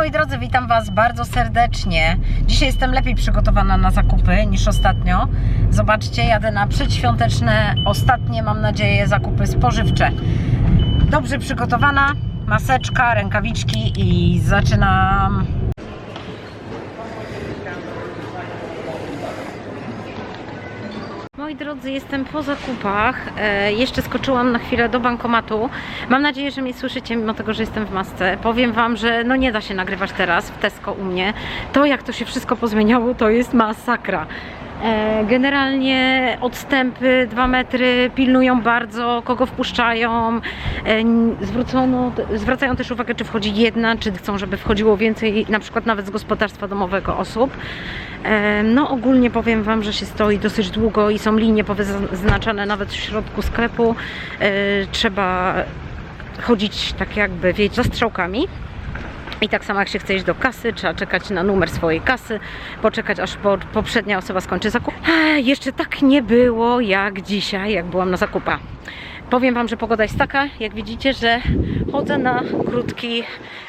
moi drodzy, witam Was bardzo serdecznie. Dzisiaj jestem lepiej przygotowana na zakupy niż ostatnio. Zobaczcie, jadę na przedświąteczne, ostatnie, mam nadzieję, zakupy spożywcze. Dobrze przygotowana, maseczka, rękawiczki i zaczynam. Moi drodzy, jestem po zakupach. E, jeszcze skoczyłam na chwilę do bankomatu. Mam nadzieję, że mnie słyszycie, mimo tego, że jestem w masce. Powiem Wam, że no nie da się nagrywać teraz w Tesco u mnie. To, jak to się wszystko pozmieniało, to jest masakra. E, Generalnie odstępy 2 metry pilnują bardzo, kogo wpuszczają. E, Zwrócono, zwracają też uwagę, czy wchodzi jedna, czy chcą, żeby wchodziło więcej, na przykład nawet z gospodarstwa domowego osób. E, No ogólnie powiem Wam, że się stoi dosyć długo i są linie powyznaczane nawet w środku sklepu. Trzeba chodzić tak jakby, wiecie, za strzałkami. I tak samo jak się chce iść do kasy, trzeba czekać na numer swojej kasy, poczekać aż po, poprzednia osoba skończy zakup. Ech, jeszcze tak nie było jak dzisiaj, jak byłam na zakupach. Powiem Wam, że pogoda jest taka, jak widzicie, że chodzę na krótki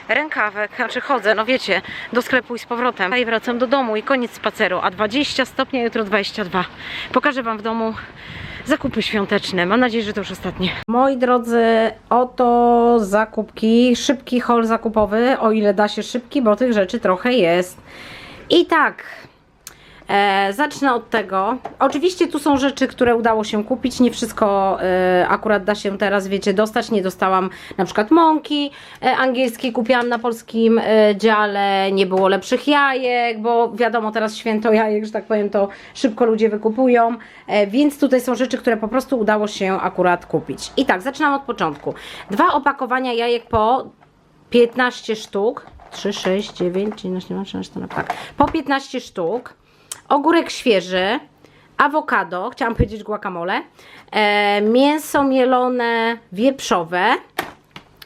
rękawek, znaczy chodzę, no wiecie, do sklepu i z powrotem. I wracam do domu i koniec spaceru, a 20 stopni, a jutro 22. Pokażę Wam w domu zakupy świąteczne. Mam nadzieję, że to już ostatnie. Moi drodzy, oto zakupki, szybki haul zakupowy, o ile da się szybki, bo tych rzeczy trochę jest. I tak, E, zacznę od tego. Oczywiście tu są rzeczy, które udało się kupić. Nie wszystko e, akurat da się teraz, wiecie, dostać. Nie dostałam na przykład mąki e, angielskiej, kupiłam na polskim e, dziale. Nie było lepszych jajek, bo wiadomo, teraz święto jajek, że tak powiem, to szybko ludzie wykupują. E, więc tutaj są rzeczy, które po prostu udało się akurat kupić. I tak, zaczynam od początku. Dwa opakowania jajek po 15 sztuk. 3, 6, 9, 11, 12, 13, tak. Po 15 sztuk ogórek świeży, awokado, chciałam powiedzieć guacamole, e, mięso mielone wieprzowe,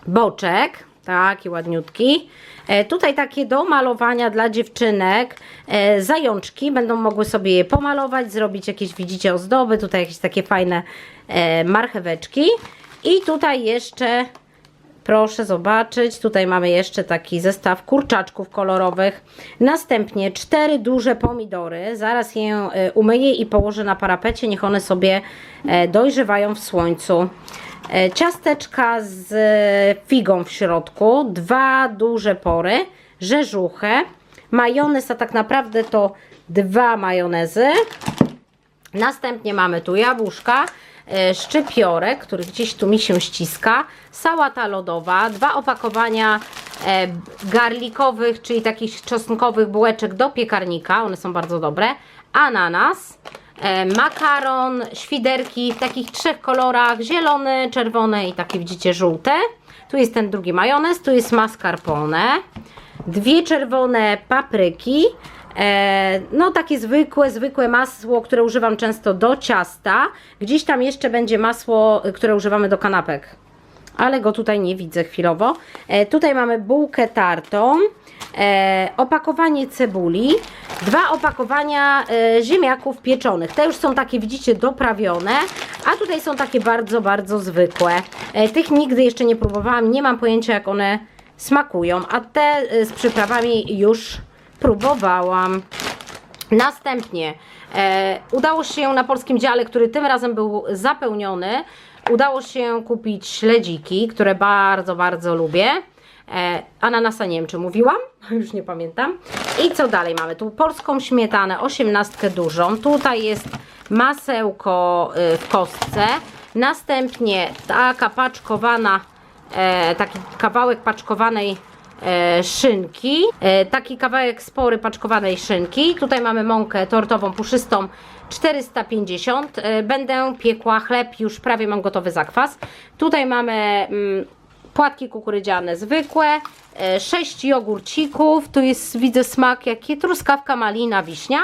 boczek, taki ładniutki. E, tutaj takie do malowania dla dziewczynek, e, zajączki, będą mogły sobie je pomalować, zrobić jakieś, widzicie, ozdoby, tutaj jakieś takie fajne e, marcheweczki. I tutaj jeszcze Proszę zobaczyć, tutaj mamy jeszcze taki zestaw kurczaczków kolorowych. Następnie cztery duże pomidory. Zaraz je e, umyję i położę na parapecie, niech one sobie e, dojrzewają w słońcu. E, Ciasteczka z figą w środku, dwa duże pory, rzeżuchę, majonez, a tak naprawdę to dwa majonezy. Następnie mamy tu jabłuszka, szczypiorek, który gdzieś tu mi się ściska, sałata lodowa, dwa opakowania e, garlikowych, czyli takich czosnkowych bułeczek do piekarnika, one są bardzo dobre, ananas, e, makaron, świderki w takich trzech kolorach, zielony, czerwone i takie widzicie żółte. Tu jest ten drugi majonez, tu jest mascarpone, dwie czerwone papryki, E, no takie zwykłe, zwykłe masło, które używam często do ciasta. Gdzieś tam jeszcze będzie masło, y, które używamy do kanapek. Ale go tutaj nie widzę chwilowo. E, tutaj mamy bułkę tartą, e, opakowanie cebuli, dwa opakowania e, ziemniaków pieczonych. Te już są takie, widzicie, doprawione, a tutaj są takie bardzo, bardzo zwykłe. E, tych nigdy jeszcze nie próbowałam, nie mam pojęcia jak one smakują, a te e, z przyprawami już próbowałam. Następnie e, udało się na polskim dziale, który tym razem był zapełniony, udało się kupić śledziki, które bardzo, bardzo lubię. E, ananasa nie wiem, czy mówiłam, już nie pamiętam. I co dalej mamy? Tu polską śmietanę, osiemnastkę dużą. Tutaj jest masełko y, w kostce. Następnie taka paczkowana, e, taki kawałek paczkowanej e, szynki, e, taki kawałek spory paczkowanej szynki. Tutaj mamy mąkę tortową puszystą 450. E, będę piekła chleb, już prawie mam gotowy zakwas. Tutaj mamy mm, płatki kukurydziane zwykłe, 6 jogurcików, tu jest widzę smak jakie truskawka, malina, wiśnia.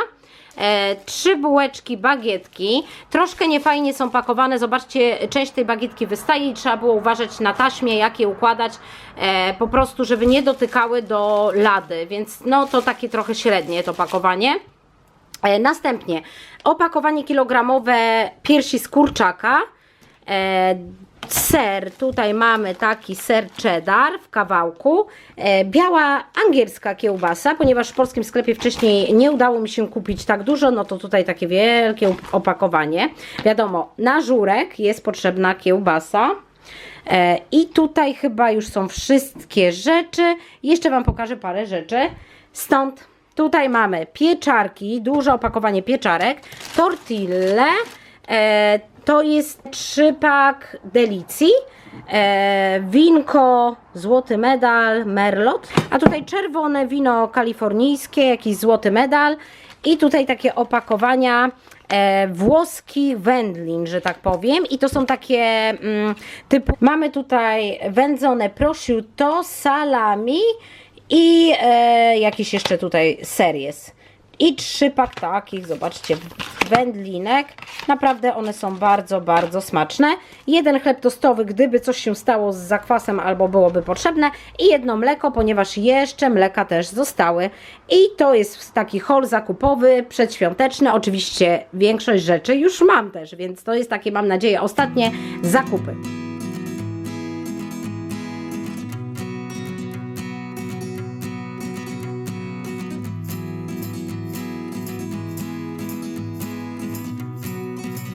E, trzy bułeczki, bagietki. Troszkę niefajnie są pakowane. Zobaczcie, część tej bagietki wystaje i trzeba było uważać na taśmie, jak je układać. E, po prostu, żeby nie dotykały do lady. Więc no to takie trochę średnie to pakowanie. E, następnie opakowanie kilogramowe piersi z kurczaka. E, ser, tutaj mamy taki ser cheddar w kawałku. E, biała angielska kiełbasa, ponieważ w polskim sklepie wcześniej nie udało mi się kupić tak dużo, no to tutaj takie wielkie opakowanie. Wiadomo, na żurek jest potrzebna kiełbasa. E, I tutaj chyba już są wszystkie rzeczy. Jeszcze Wam pokażę parę rzeczy. Stąd tutaj mamy pieczarki, duże opakowanie pieczarek, tortille, e, to jest trzypak delicji, e, winko, złoty medal, merlot, a tutaj czerwone wino kalifornijskie, jakiś złoty medal i tutaj takie opakowania e, włoskich wędlin, że tak powiem. I to są takie mm, typu. Mamy tutaj wędzone prosciutto, salami i e, jakiś jeszcze tutaj ser jest. I trzy pak takich, zobaczcie, wędlinek. Naprawdę one są bardzo, bardzo smaczne. Jeden chleb tostowy, gdyby coś się stało z zakwasem albo byłoby potrzebne. I jedno mleko, ponieważ jeszcze mleka też zostały. I to jest taki hol zakupowy, przedświąteczny. Oczywiście większość rzeczy już mam też, więc to jest takie, mam nadzieję, ostatnie zakupy.